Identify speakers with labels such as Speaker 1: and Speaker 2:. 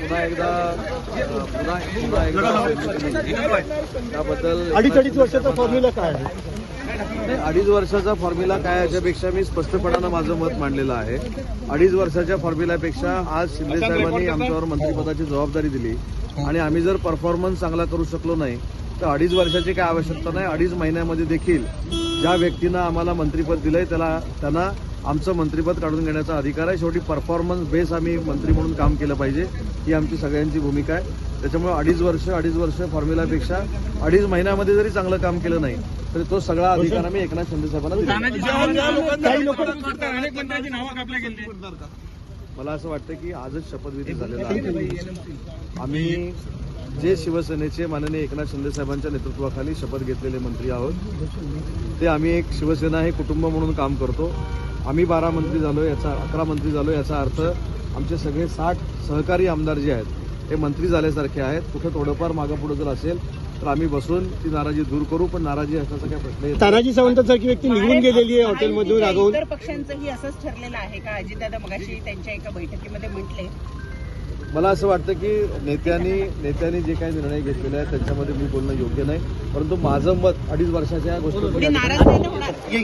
Speaker 1: पुन्हा एकदा अ, पुन्हा पुन्हा एकदा त्याबद्दल
Speaker 2: अडीच अडीच वर्षाचा फॉर्म्युला काय आहे?
Speaker 1: अडीच वर्षाचा फॉर्म्युला काय याच्यापेक्षा मी स्पष्टपणानं माझं मत मांडलेलं आहे. अडीच वर्षाच्या फॉर्म्युल्यापेक्षा आज शिंदे साहेबांनी आमच्यावर मंत्रिपदाची जबाबदारी दिली. आणि आम्ही जर परफॉर्मन्स चांगला करू शकलो नाही तर अडीच वर्षाची काय आवश्यकता नाही अडीच महिन्यामध्ये देखील. ज्या व्यक्तीनं आम्हाला मंत्रिपद दिलंय त्याला त्यांना आमचं मंत्रिपद काढून घेण्याचा अधिकार आहे. शेवटी परफॉर्मन्स बेस आम्ही मंत्री म्हणून काम केलं पाहिजे. ही आमची सगळ्यांची भूमिका आहे. त्याच्यामुळे अडीच वर्ष अडीच वर्ष फॉर्म्युलापेक्षा अडीच महिन्यामध्ये जरी चांगलं काम केलं नाही तरी तो सगळा अधिकार आम्ही एकनाथ शिंदे साहेबांना मला असं वाटतं की आजच शपथविधी झालेला आहे. आम्ही जे शिवसेनेचे माननीय एकनाथ शिंदे साहेबांच्या नेतृत्वाखाली शपथ घेतलेले मंत्री आहोत ते आम्ही एक शिवसेना हे कुटुंब म्हणून काम करतो. आम्ही बारा मंत्री झालो याचा अकरा मंत्री झालो याचा अर्थ आमचे सगळे साठ सहकारी आमदार जे आहेत हे मंत्री झाल्यासारखे आहेत. कुठं थोडंफार मागं पुढं जर असेल तर आम्ही बसून ती नाराजी दूर करू पण नाराजी असण्याचा काही प्रश्न येत नाही.
Speaker 2: तानाजी सावंतांसारखी व्यक्ती निघून गेलेली आहे हॉटेलमधून रागवून
Speaker 3: इतर पक्षांचंही असंच ठरलेलं आहे का? अजितदादा मगाशी त्यांच्या एका बैठकीमध्ये म्हटले
Speaker 1: मला असं वाटतं की नेत्यांनी नेत्यांनी जे काही निर्णय घेतलेले आहेत त्याच्यामध्ये मी बोलणं योग्य नाही. परंतु माझं मत अडीच वर्षाच्या या गोष्टी